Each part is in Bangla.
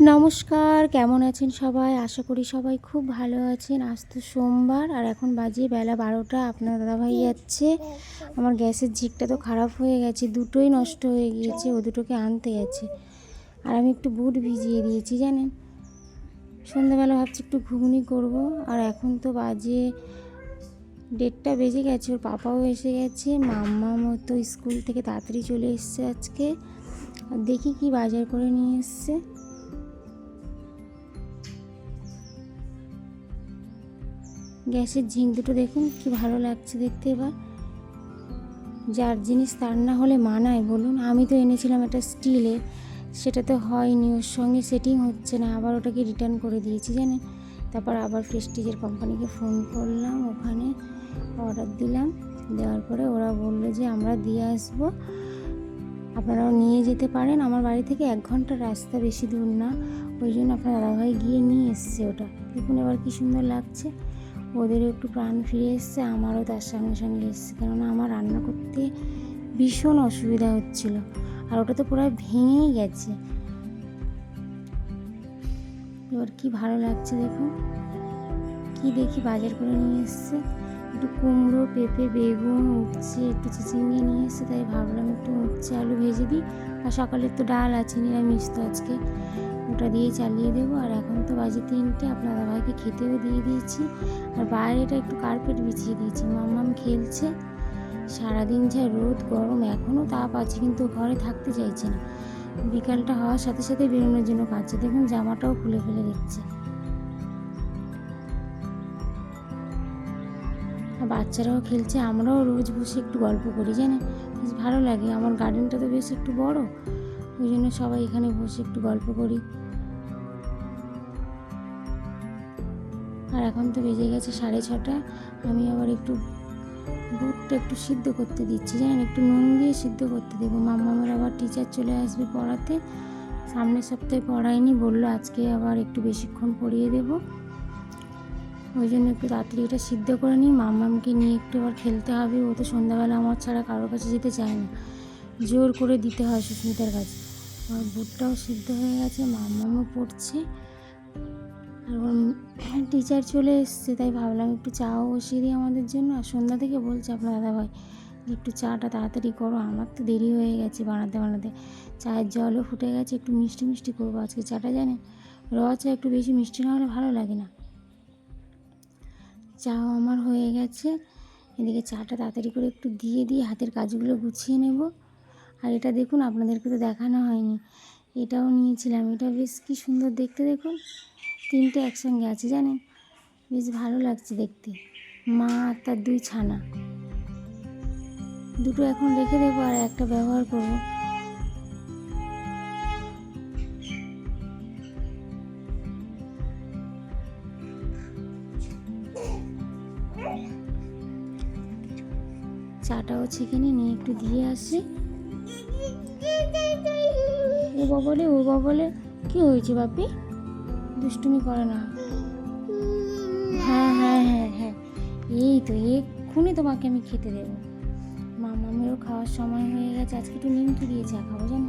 নমস্কার, কেমন আছেন সবাই? আশা করি সবাই খুব ভালো আছেন। আজ তো সোমবার আর এখন বাজে বেলা বারোটা। আপনার দাদাভাই যাচ্ছে। আমার গ্যাসের ঝিকটা তো খারাপ হয়ে গেছে, দুটোই নষ্ট হয়ে গিয়েছে, ও দুটোকে আনতে গেছে আর আমি একটু বুট ভিজিয়ে দিয়েছি, জানেন? সন্ধ্যাবেলা ভাবছি একটু ঘুগনি করব। আর এখন তো বাজে ডেটটা বেজে গেছে, ওর পাপাও এসে গেছে। মাম্মা মতো স্কুল থেকে তাড়াতাড়ি চলে এসছে আজকে। দেখি কি বাজার করে নিয়ে এসছে। গ্যাসের ঝিং দুটো দেখুন, কি ভালো লাগছে দেখতে এবার। যার জিনিস তার না হলে মানায় বলুন। আমি তো এনেছিলাম একটা স্টিলের সেটা তো হয়নি, ওর সঙ্গে সেটিং হচ্ছে না। আবার ওটাকে রিটার্ন করে দিয়েছি, জানেন? তারপর আবার প্রেস্টিজের কোম্পানিকে ফোন করলাম, ওখানে অর্ডার দিলাম। দেওয়ার পরে ওরা বলল যে, আমরা দিয়ে আসব। আপনারাও নিয়ে যেতে পারেন। আমার বাড়ি থেকে এক ঘণ্টার রাস্তা বেশি দূর না। ওই জন্য আপনার দাদাভাই গিয়ে নিয়ে এসছে ওটা। দেখুন এবার কী সুন্দর লাগছে। ওদেরও একটু প্রাণ ফিরে এসছে, আমারও তার সঙ্গে সঙ্গে এসছে। কেননা আমার রান্না করতে ভীষণ অসুবিধা হচ্ছিল আর ওটা তো পুরো ভেঙেই গেছে। এবার কি ভালো লাগছে দেখুন কি দেখি বাজার করে নিয়ে এসছে। একটু কুমড়ো, পেঁপে, বেগুন, উচ্ছে, একটু চিচিঙে নিয়ে এসছে, তাই ভাবলাম একটু উচ্ছে, আলু ভেজে দিই। আর সকালের তো ডাল আছে, নিরামিষ, তো আজকে ওটা দিয়ে চালিয়ে দেবো। আর এখন তো বাজে তিনটে, আপনার দাদাভাইকে খেতেও দিয়ে দিয়েছি। আর বাইরেটা একটু কার্পেট বিছিয়ে দিয়েছি। মাম্মাম খেলছে। সারাদিন যা রোদ, গরম এখনও তাপ আছে, কিন্তু ঘরে থাকতে চাইছে না। বিকালটা হওয়ার সাথে সাথে বেরোনোর জন্য কাঁদছে। দেখুন, জামাটাও খুলে ফেলে দিচ্ছে। বাচ্চারাও খেলছে। আমরাও রোজ বসে একটু গল্প করি, জানেন? বেশ ভালো লাগে। আমার গার্ডেনটা তো বেশ একটু বড়। ওই জন্য সবাই এখানে বসে একটু গল্প করি। আর এখন তো বেজে গেছে সাড়ে ছটা। আমি আবার একটু বুটটা একটু সিদ্ধ করতে দিচ্ছি, জানেন? একটু নুন দিয়ে সিদ্ধ করতে দেবো। মামামের আবার টিচার চলে আসবে পড়াতে। সামনের সপ্তাহে পড়ায়নি, বলল আজকে আবার একটু বেশিক্ষণ পড়িয়ে দেবো। ওই জন্য একটু তাড়াতাড়ি এটা সিদ্ধ করে নিই। মামামকে নিয়ে একটু আবার খেলতে হবে। ও তো সন্ধ্যাবেলা আমার ছাড়া কারোর কাছে যেতে চায় না। জোর করে দিতে হয় সুস্মিতার কাছে। আমার বুটটাও সিদ্ধ হয়ে গেছে, মামামও পড়ছে। আর টিচার চলে এসছে, তাই ভাবলাম একটু চাও বসিয়ে দিই আমাদের জন্য। আর সন্ধ্যা থেকে বলছে আপনার দাদাভাই একটু চাটা তাড়াতাড়ি করো, আমার তো দেরি হয়ে গেছে বানাতে বানাতে। চায়ের জলও ফুটে গেছে, একটু মিষ্টি মিষ্টি করব আজকে চাটা, জানেন? র চা একটু বেশি মিষ্টি না হলে ভালো লাগে না। চাও আমার হয়ে গেছে। এদিকে চাটা তাড়াতাড়ি করে একটু দিয়ে দিয়ে হাতের কাজগুলো গুছিয়ে নেব। আর এটা দেখুন, আপনাদেরকে তো দেখানো হয়নি। এটাও নিয়েছিলাম। এটা বেশ কি সুন্দর দেখতে দেখুন। তিনটে একসঙ্গে আছে, জানেন? বেশ ভালো লাগছে দেখতে। মা আর তার দুই ছানা। দুটো এখন রেখে দেবো আর একটা ব্যবহার করব। চাটাও ছেঁকে নিয়ে, একটু দিয়ে আসি। ও বাবলে ও বাবা বাবলে কি হয়েছে বাপি? দুষ্টুমি করে না। হ্যাঁ হ্যাঁ হ্যাঁ হ্যাঁ এই তো, এক্ষুনি তোমাকে আমি খেতে দেবো। মামামেরও খাওয়ার সময় হয়ে গেছে, আজকে একটু নিমকি দিয়ে চা খাব, জানো?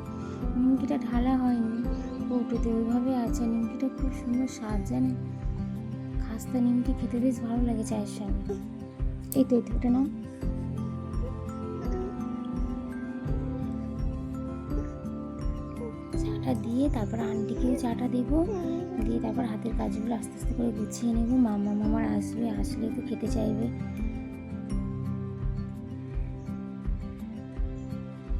নিমকিটা ঢালা হয়নি, কৌটোতে ওইভাবে আছে, নিমকিটা খুব সুন্দর স্বাদ, জানে? খাস্তা নিমকি খেতে বেশ ভালো লাগে চায়ের সঙ্গে। এই তো, এটা নাও। চাটা দিয়ে তারপর আন্টিকেও চাটা দেবো। দিয়ে তারপর হাতের কাজগুলো আস্তে আস্তে করে গুছিয়ে নেব। মামা মামার আসবে আসলে তো খেতে চাইবে।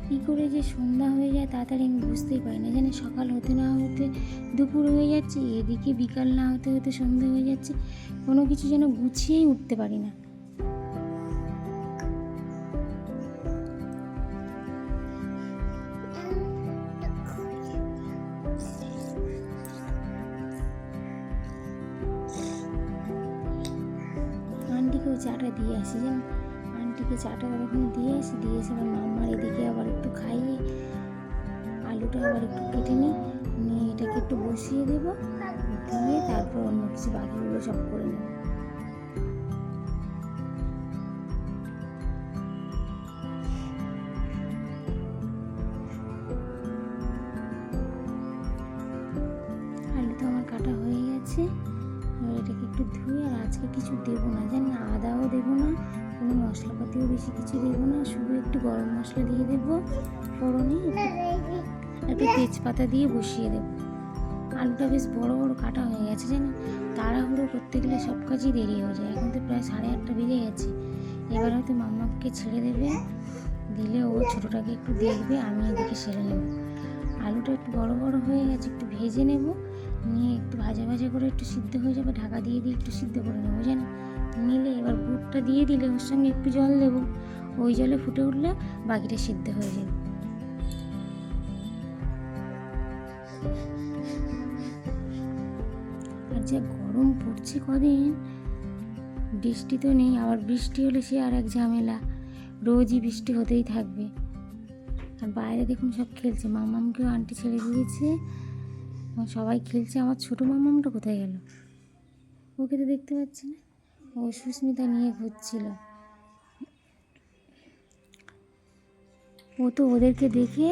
কী করে যে সন্ধ্যা হয়ে যায় তাড়াতাড়ি আমি বুঝতেই পারি না। জানি সকাল হতে না হতে দুপুর হয়ে যাচ্ছে এদিকে বিকাল না হতে হতে সন্ধ্যা হয়ে যাচ্ছে। কোনো কিছু যেন গুছিয়েই উঠতে পারি না। চাটা দিয়ে আসি। জানো আন্টিকে চাটা তখন দিয়ে আসি দিয়ে এসে আবার মাম্মার এদিকে আবার একটু খাইয়ে আলুটা আবার একটু কেটে নিই। নিয়ে এটাকে একটু বসিয়ে দেবো। দিয়ে তারপর অন্য কিছু বাকিগুলো সব করে নেব। তো আমার কাটা হয়ে গেছে। একটু ধুয়ে আর আজকে কিছু দেবো না। জানি আদাও দেবো না, কোনো মশলাপাতিও বেশি কিছু দেবো না, শুধু একটু গরম মশলা দিয়ে দেবো, ফোড়নে একটু তেজপাতা দিয়ে বসিয়ে দেবো। আলুটা বেশ বড় বড় কাটা হয়ে গেছে, জানি তাড়াহুড়ো করতে গেলে সব কাজই দেরি হয়ে যায়। এখন তো প্রায় সাড়ে আটটা বেজে গেছে, এবার হয়তো মাম্মাকে ছেড়ে দেবে, দিলে ও ছোটোটাকে একটু দেখবে, আমি এদিকে সেরে নেব। আলুটা একটু বড় বড় হয়ে গেছে, একটু ভেজে নেব নিয়ে একটু ভাজা ভাজা করে একটু সিদ্ধ হয়ে যাবে, ঢাকা দিয়ে দিয়ে একটু সিদ্ধ করে নেব, জানো? নিলে এবার বুটটা দিয়ে দিলে ওর সঙ্গে একটু জল দেবো, ওই জলে ফুটে উঠলে বাকিটা সিদ্ধ হয়ে যাবে। আর যা গরম পড়ছে কদিন, বৃষ্টি তো নেই, আবার বৃষ্টি হলে সে আর এক ঝামেলা, রোজই বৃষ্টি হতেই থাকবে। আর বাইরে দেখুন সব খেলছে, মামামকেও আন্টি ছেড়ে দিয়েছে সবাই খেলছে, আমার ছোটো মামামটা কোথায় গেল? ওকে তো দেখতে পাচ্ছি না। ও সুস্মিতা নিয়ে ঘুরছিল। ও তো ওদেরকে দেখে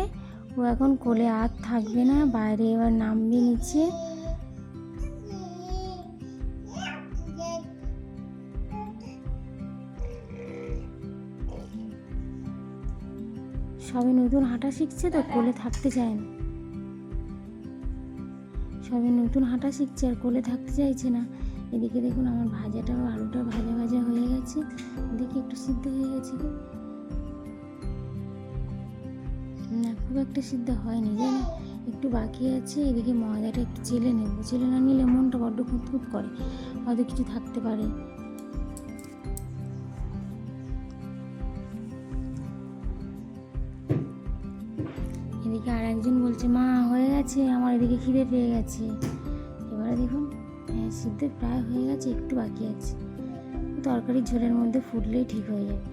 ও এখন কোলে আর থাকবে না, বাইরে এবার নামবে নিচে। সবে নতুন হাঁটা শিখছে তো, কোলে থাকতে চায় না। সবে নতুন হাঁটা শিখছে আর কোলে থাকতে চাইছে না। এদিকে দেখুন আমার ভাজাটাও আলুটা ভাজা ভাজা হয়ে গেছে। এদিকে একটু সিদ্ধ হয়ে গেছে? না, খুব একটা সিদ্ধ হয়নি, জানো? একটু বাকি আছে, এদিকে ময়দাটা একটু চেলে নেব। চেলে না নিলে মনটা বড্ড খুঁতখুত করে, হয়তো কিছু থাকতে পারে। এদিকে আর একজন বলছে, মা গেছে, আমার এদিকে খিদে পেয়ে গেছে। এবারে দেখুন সিদ্ধ প্রায় হয়ে গেছে, একটু বাকি আছে। তরকারি ঝোলের মধ্যে ফুটলেই ঠিক হয়ে যাবে।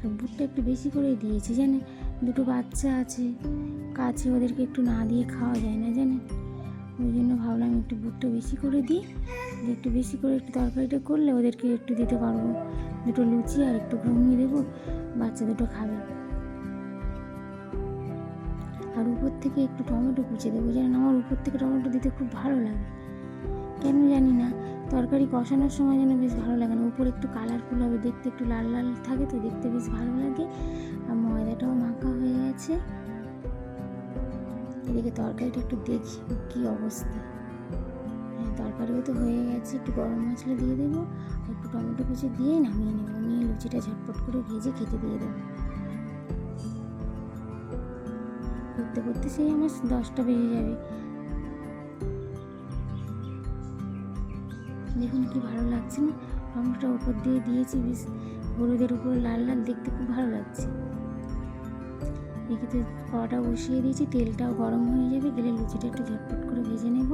আর বুটটা একটু বেশি করেই দিয়েছি জানে দুটো বাচ্চা আছে, কাছে ওদেরকে একটু না দিয়ে খাওয়া যায় না, জানেন? ওই জন্য ভাবলাম একটু বুটটা বেশি করে দিই। একটু বেশি করে একটু তরকারিটা করলে ওদেরকে একটু দিতে পারব। দুটো লুচি আর একটু ঘুমিয়ে দেবো, বাচ্চা দুটো খাবে। আর উপর থেকে একটু টমেটো কুচে দেবো জানেন আমার উপর থেকে টমেটো দিতে খুব ভালো লাগে। কেন জানি না, তরকারি কষানোর সময় যেন বেশ ভালো লাগে না। উপরে একটু কালারফুল হবে, দেখতে একটু লাল লাল থাকে তো, দেখতে বেশ ভালো লাগে। আর ময়দাটাও মাখা হয়ে গেছে। এদিকে তরকারিটা একটু দেখি কি অবস্থা। হ্যাঁ তরকারিও তো হয়ে গেছে, একটু গরম মশলা দিয়ে দেবো একটু টমেটো কুচি দিয়ে নামিয়ে নেব। নিয়ে লুচিটা ঝটপট করে ভেজে খেতে দিয়ে দেবো। করতে করতে সেই আমার দশটা বেজে যাবে। দেখুন কি ভালো লাগছে না। টমেটোটা উপর দিয়ে দিয়েছি, বেশ হলুদের উপর লাল লাল দেখতে খুব ভালো লাগছে। এদিকে কড়াটা বসিয়ে দিয়েছি, তেলটাও গরম হয়ে যাবে গেলে লুচিটা একটু ঝটপট করে ভেজে নেব।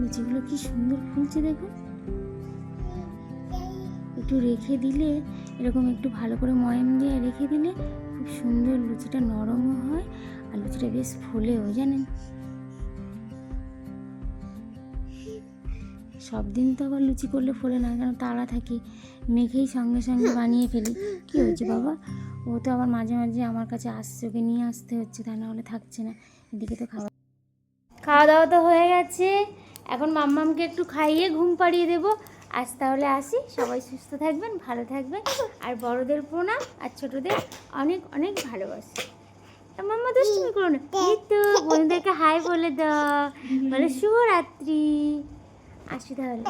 লুচিগুলো কি সুন্দর ফুলছে দেখো একটু রেখে দিলে, এরকম একটু ভালো করে ময়াম দিয়ে রেখে দিলে খুব সুন্দর লুচিটা নরমও হয় আর লুচিটা বেশ ফুলেও, জানেন? সব দিন তো আবার লুচি করলে ফোলে না, কেন তাড়া থাকি। মেখেই সঙ্গে সঙ্গে বানিয়ে ফেলি। কী হয়েছে বাবা? ও তো আবার মাঝে মাঝে আমার কাছে আসছে, ওকে নিয়ে আসতে হচ্ছে, তা না হলে থাকছে না। এদিকে তো খাওয়া খাওয়া দাওয়া তো হয়ে গেছে। এখন মাম্মামকে একটু খাইয়ে ঘুম পাড়িয়ে দেবো। আজ তাহলে আসি। সবাই সুস্থ থাকবেন ভালো থাকবেন। আর বড়দের প্রণাম আর ছোটদের অনেক অনেক ভালোবাসি। তা মাম্মা দুষ্টুমি করো না। এই তো বন্ধুদেরকে হাই বলে দাও। বলে শুভরাত্রি। আসি তাহলে।